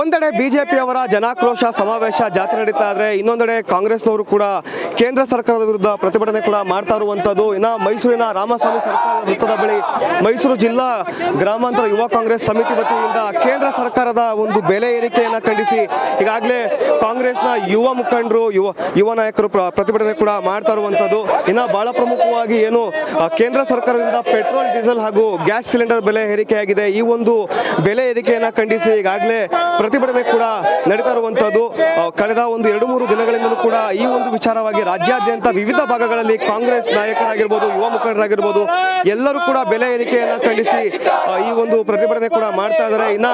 ಒಂದೆಡೆ ಬಿಜೆಪಿಯವರ ಜನಾಕ್ರೋಶ ಸಮಾವೇಶ ಜಾತ್ರೆ ನಡೀತಾ ಇದ್ರೆ ಇನ್ನೊಂದೆಡೆ ಕಾಂಗ್ರೆಸ್ನವರು ಕೂಡ ಕೇಂದ್ರ ಸರ್ಕಾರದ ವಿರುದ್ಧ ಪ್ರತಿಭಟನೆ ಕೂಡ ಮಾಡ್ತಾ ಇರುವಂತದ್ದು. ಇನ್ನ ಮೈಸೂರಿನ ರಾಮಸ್ವಾಮಿ ಸರ್ಕಾರದ ವೃತ್ತದ ಬಳಿ ಮೈಸೂರು ಜಿಲ್ಲಾ ಗ್ರಾಮಾಂತರ ಯುವ ಕಾಂಗ್ರೆಸ್ ಸಮಿತಿ ವತಿಯಿಂದ ಕೇಂದ್ರ ಸರ್ಕಾರದ ಒಂದು ಬೆಲೆ ಏರಿಕೆಯನ್ನ ಖಂಡಿಸಿ ಈಗಾಗಲೇ ಕಾಂಗ್ರೆಸ್ನ ಯುವ ಮುಖಂಡರು, ಯುವ ಯುವ ನಾಯಕರು ಪ್ರತಿಭಟನೆ ಕೂಡ ಮಾಡ್ತಾ ಇರುವಂತದ್ದು. ಇನ್ನ ಬಹಳ ಪ್ರಮುಖವಾಗಿ ಏನು ಕೇಂದ್ರ ಸರ್ಕಾರದಿಂದ ಪೆಟ್ರೋಲ್, ಡೀಸೆಲ್ ಹಾಗೂ ಗ್ಯಾಸ್ ಸಿಲಿಂಡರ್ ಬೆಲೆ ಏರಿಕೆಯಾಗಿದೆ. ಈ ಒಂದು ಬೆಲೆ ಏರಿಕೆಯನ್ನ ಖಂಡಿಸಿ ಈಗಾಗಲೇ ಪ್ರತಿಭಟನೆ ಕೂಡ ನಡೀತಾ ಇರುವಂತಹದ್ದು. ಕಳೆದ ಒಂದು ಎರಡು ಮೂರು ದಿನಗಳಿಂದಲೂ ಕೂಡ ಈ ಒಂದು ವಿಚಾರವಾಗಿ ರಾಜ್ಯಾದ್ಯಂತ ವಿವಿಧ ಭಾಗಗಳಲ್ಲಿ ಕಾಂಗ್ರೆಸ್ ನಾಯಕರಾಗಿರ್ಬೋದು, ಯುವ ಮುಖಂಡರಾಗಿರ್ಬೋದು, ಎಲ್ಲರೂ ಕೂಡ ಬೆಲೆ ಏರಿಕೆಯನ್ನ ಖಂಡಿಸಿ ಈ ಒಂದು ಪ್ರತಿಭಟನೆ ಕೂಡ ಮಾಡ್ತಾ ಇದ್ದಾರೆ. ಇನ್ನ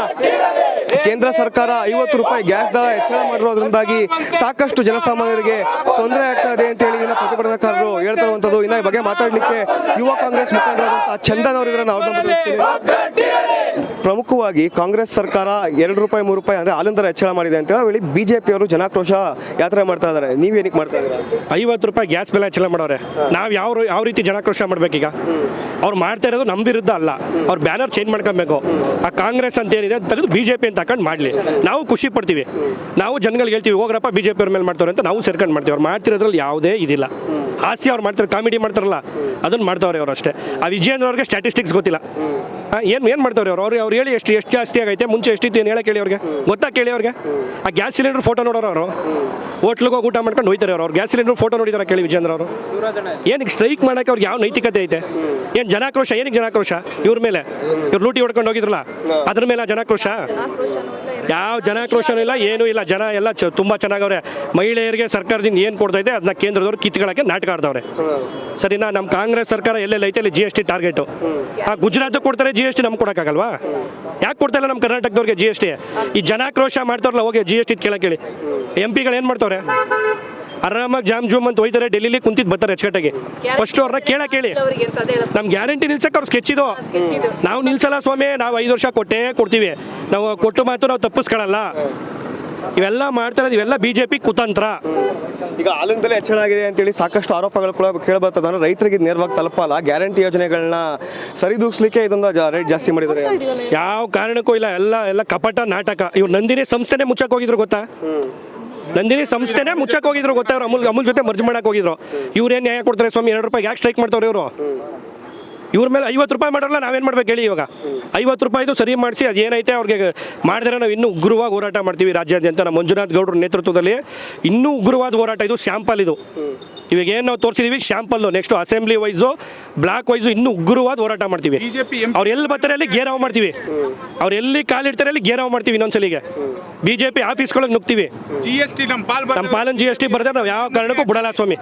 ಕೇಂದ್ರ ಸರ್ಕಾರ ಐವತ್ತು ರೂಪಾಯಿ ಗ್ಯಾಸ್ ದರ ಹೆಚ್ಚಳ ಮಾಡಿರೋದ್ರಿಂದಾಗಿ ಸಾಕಷ್ಟು ಜನಸಾಮಾನ್ಯರಿಗೆ ತೊಂದರೆ ಆಗ್ತಾ ಇದೆ ಅಂತ ಹೇಳಿ ಪ್ರತಿಭಟನಾಕಾರರು ಹೇಳ್ತಾ ಇರುವಂತದ್ದು ಇನ್ನ ಈ ಬಗ್ಗೆ ಮಾತಾಡಲಿಕ್ಕೆ ಯುವ ಕಾಂಗ್ರೆಸ್ ಮುಖಂಡರಾದಂತಹ ಚಂದನ್ ಅವರಿದ್ರೆ ನಾವು. ಪ್ರಮುಖವಾಗಿ ಕಾಂಗ್ರೆಸ್ ಸರ್ಕಾರ ಎರಡು ರೂಪಾಯಿ ಮೂರು ರೂಪಾಯಿ ಅಂದ್ರೆ ಹಾಲಿನ ದರ ಹೆಚ್ಚಳ ಮಾಡಿದೆ ಅಂತ ಹೇಳಿ ಬಿಜೆಪಿಯವರು ಜನಾಕ್ರೋಶ ಯಾತ್ರೆ ಮಾಡ್ತಾ ಇದ್ದಾರೆ. ನೀವೇನಕ್ಕೆ ಮಾಡ್ತಾ ಇದ್ದೀರಾ? ಐವತ್ತು ರೂಪಾಯಿ ಗ್ಯಾಸ್ ಬೆಲೆ ಹೆಚ್ಚಳ ಮಾಡೋರೆ. ನಾವು ಯಾವ ಯಾವ ರೀತಿ ಜನಾಕ್ರೋಶ ಮಾಡ್ಬೇಕೀಗ? ಅವ್ರು ಮಾಡ್ತಾ ಇರೋದು ನಮ್ಮ ವಿರುದ್ಧ ಅಲ್ಲ. ಅವ್ರ ಬ್ಯಾನರ್ ಚೇಂಜ್ ಮಾಡ್ಕೊಬೇಕು. ಆ ಕಾಂಗ್ರೆಸ್ ಅಂತ ಏನಿದೆ ಅಂತ ತೆಗೆದು ಬಿಜೆಪಿ ಜೆ ಪಿ ಅಂತ ಹಾಕೊಂಡು ಮಾಡಲಿ. ನಾವು ಖುಷಿ ಪಡ್ತೀವಿ. ನಾವು ಜನಗಳಿಗೆ ಹೇಳ್ತೀವಿ, ಹೋಗ್ರಪ್ಪ ಬಿ ಜೆ ಪಿ ಮೇಲೆ ಮಾಡ್ತಾರೆ ಅಂತ ನಾವು ಸೇರ್ಕೊಂಡು ಮಾಡ್ತೀವಿ. ಅವ್ರು ಮಾಡ್ತಿರೋದ್ರಲ್ಲಿ ಯಾವುದೇ ಇದಿಲ್ಲ. ಹಾಸ್ಯ ಅವ್ರು ಮಾಡ್ತಾರೆ, ಕಾಮಿಡಿ ಮಾಡ್ತಾರಲ್ಲ, ಅದನ್ನ ಮಾಡ್ತಾವ್ರೆ ಅವ್ರು ಅಷ್ಟೇ. ಆ ವಿಜಯೇಂದ್ರ ಅವ್ರಿಗೆ ಸ್ಟ್ಯಾಟಿಸ್ಟಿಕ್ಸ್ ಗೊತ್ತಿಲ್ಲ. ಏನು ಏನು ಮಾಡ್ತಾವ್ರೆ ಅವ್ರು? ಅವ್ರು ಅವ್ರು ಹೇಳಿ ಎಷ್ಟು ಎಷ್ಟು ಜಾಸ್ತಿ ಆಗೈತೆ, ಮುಂಚೆ ಎಷ್ಟಿತ್ತು ಏನು ಹೇಳಕ್ಕೆ ಹೇಳಿ ಅವ್ರಿಗೆ? ಗೊತ್ತಾ ಕೇಳಿ ಅವ್ರಿಗೆ? ಆ ಗ್ಯಾಸ್ ಸಿಲಿಂಡರ್ ಫೋಟೋ ನೋಡೋರು ಅವರು? ಹೋಟ್ಲಿಗೆ ಊಟ ಮಾಡ್ಕೊಂಡು ಹೋಯ್ತಾರೆ ಅವರು. ಗ್ಯಾಸ್ ಸಿಲಿಂಡರ್ ಫೋಟೋ ನೋಡಿದಾರೆ ಕೇಳಿ ವಿಜೇಂದ್ರ ಅವರು? ಏನಕ್ಕೆ ಸ್ಟ್ರೈಕ್ ಮಾಡೋಕೆ ಅವ್ರಿಗೆ ಯಾವ ನೈತಿಕತೆ ಐತೆ? ಏನು ಜನಾಕ್ರೋಶ, ಏನಕ್ಕೆ ಜನಾಕ್ರೋಶ? ಇವ್ರ ಮೇಲೆ. ಇವ್ರು ಲೂಟಿ ಹೊಡ್ಕೊಂಡು ಹೋಗಿದ್ರಲ್ಲ, ಅದ್ರ ಮೇಲೆ ಜನಾಕ್ರೋಶ? ಯಾವ ಜನಾಕ್ರೋಶನೂ ಇಲ್ಲ, ಏನೂ ಇಲ್ಲ. ಜನ ಎಲ್ಲ ಚ ತುಂಬ ಚೆನ್ನಾಗವ್ರೆ. ಮಹಿಳೆಯರಿಗೆ ಸರ್ಕಾರದಿಂದ ಏನು ಕೊಡ್ತೈತೆ ಅದನ್ನ ಕೇಂದ್ರದವರು ಕಿತ್ಕೊಳ್ಳೋಕೆ ನಾಟಕ ಆಡ್ತವ್ರೆ ಸರಿನಾ? ನಮ್ಮ ಕಾಂಗ್ರೆಸ್ ಸರ್ಕಾರ ಎಲ್ಲೆಲ್ಲ ಐತೆ, ಅಲ್ಲಿ ಜಿ ಎಸ್ ಟಿ ಟಾರ್ಗೆಟು ಆ ಗುಜರಾತ್ ಕೊಡ್ತಾರೆ ಜಿ ಎಸ್ ಟಿ ನಮ್ಗೆ ಕೊಡೋಕ್ಕಾಗಲ್ವಾ? ಯಾಕೆ ಕೊಡ್ತಾ ಇಲ್ಲ ನಮ್ಮ ಕರ್ನಾಟಕದವ್ರಿಗೆ ಜಿ ಎಸ್ ಟಿ ಈ ಜನಾಕ್ರೋಶ ಮಾಡ್ತಾರಲ್ಲ ಹೋಗಿ ಜಿ ಎಸ್ ಟಿ ಕೇಳಕ್ಕೆ ಕೇಳಿ ಎಂ ಪಿಗಳು ಏನು ಮಾಡ್ತಾವ್ರೆ? ಆರಾಮಾಗಿ ಜಾಮ್ ಜೂಮ್ ಅಂತ ಹೋಯ್ತಾರೆ ಡೆಲ್ಲಿಲಿ ಕುಂತಿದ್ದು ಬರ್ತಾರೆ ಅಚ್ಚುಕಟ್ಟಾಗಿ ಫಸ್ಟ್ ಅವ್ರನ್ನ ಕೇಳಕ್ಕೆ ಕೇಳಿ ನಮ್ ಗ್ಯಾರಂಟಿ ನಿಲ್ಸಕ್ಕೆ ಅವ್ರು ಸ್ಕೆಚ್ ಇದು. ನಾವು ನಿಲ್ಸಲ್ಲ ಸ್ವಾಮಿ ನಾವು ಐದು ವರ್ಷ ಕೊಟ್ಟೇ ಕೊಡ್ತೀವಿ. ನಾವು ಕೊಟ್ಟು ಮಾತು ನಾವು ತಪ್ಪಿಸ್ಕೊಳ್ಳಲ್ಲ ಇವೆಲ್ಲ ಮಾಡ್ತಾರೆ ಇವೆಲ್ಲ ಬಿಜೆಪಿ ಜೆ ಪಿ ಕುತಂತ್ರ ಈಗ ಹಾಲಿನ ಬೆಲೆ ಹೆಚ್ಚಳ ಆಗಿದೆ ಅಂತೇಳಿ ಸಾಕಷ್ಟು ಆರೋಪಗಳು ಕೂಡ ಕೇಳಬರ್ತದ. ಅಂದ್ರೆ ರೈತರಿಗೆ ನೇರವಾಗಿ ತಲುಪಲ್ಲ. ಗ್ಯಾರಂಟಿ ಯೋಜನೆಗಳನ್ನ ಸರಿದೂಗಿಸ್ಲಿಕ್ಕೆ ಇದೊಂದು ರೇಟ್ ಜಾಸ್ತಿ ಮಾಡಿದ್ದಾರೆ. ಯಾವ ಕಾರಣಕ್ಕೂ ಇಲ್ಲ. ಎಲ್ಲ ಎಲ್ಲ ಕಪಟ ನಾಟಕ. ಇವ್ರು ನಂದಿನಿ ಸಂಸ್ಥೆನೇ ಮುಚ್ಚಕ್ಕೆ ಹೋಗಿದ್ರು ಗೊತ್ತಾ? ನಂದಿನಿ ಸಂಸ್ಥೆನೇ ಮುಚ್ಚಕ್ಕೆ ಹೋಗಿದ್ರು ಗೊತ್ತಾವ್ರು ಅಮೂಲ್ ಅಮೂಲ್ ಜೊತೆ ಮರ್ಜ್ ಮಾಡಕ್ಕೆ ಹೋಗಿದ್ರು. ಇವ್ರೇನು ನ್ಯಾಯ ಕೊಡ್ತಾರೆ ಸ್ವಾಮಿ? ಎರಡು ರೂಪಾಯಿ ಯಾಕೆ ಸ್ಟ್ರೈಕ್ ಮಾಡ್ತಾವ್ರೆ ಇವರು? ಇವ್ರ ಮೇಲೆ ಐವತ್ತು ರೂಪಾಯಿ ಮಾಡೋಲ್ಲ ನಾವೇನು ಮಾಡ್ಬೇಕು ಹೇಳಿ ಇವಾಗ? ಐವತ್ತು ರೂಪಾಯಿದು ಸರಿ ಮಾಡಿಸಿ ಅದು ಏನೈತೆ ಅವ್ರಿಗೆ ಮಾಡಿದ್ರೆ ನಾವು ಇನ್ನೂ ಉಗ್ರವಾಗಿ ಹೋರಾಟ ಮಾಡ್ತೀವಿ ರಾಜ್ಯಾದ್ಯಂತ. ನಮ್ಮ ಮಂಜುನಾಥ್ ಗೌಡ್ರ ನೇತೃತ್ವದಲ್ಲಿ ಇನ್ನೂ ಉಗ್ರವಾದ ಹೋರಾಟ ಇದು ಶ್ಯಾಂಪಲ್ ಇದು. ಇವಾಗ ಏನು ನಾವು ತೋರಿಸಿದೀವಿ? Sample next assembly wise block wise ಇನ್ನೂ ಉಗ್ರವಾದ ಹೋರಾಟ ಮಾಡ್ತೀವಿ. ಅವ್ರು ಎಲ್ಲಿ ಬರ್ತಾರೆ ಅಲ್ಲಿ ಗೇರಾವ್ ಮಾಡ್ತೀವಿ. ಅವ್ರು ಎಲ್ಲಿ ಕಾಲಿಡ್ತಾರೆ ಅಲ್ಲಿ ಗೇರಾವ್ ಮಾಡ್ತೀವಿ ಇನ್ನೊಂದ್ಸಲಿಗೆ. B J P ಆಫೀಸ್ಗಳಿಗೆ ನುಗ್ತೀವಿ. G S T ನಮ್ಮ ಪಾಲ್ ನಮ್ಮ ಪಾಲನ್ ಜಿ ಎಸ್ ಟಿ ಬರ್ತಾರೆ ನಾವು ಯಾವ ಕಾರಣಕ್ಕೂ ಬಿಡಲ್ಲ ಸ್ವಾಮಿ.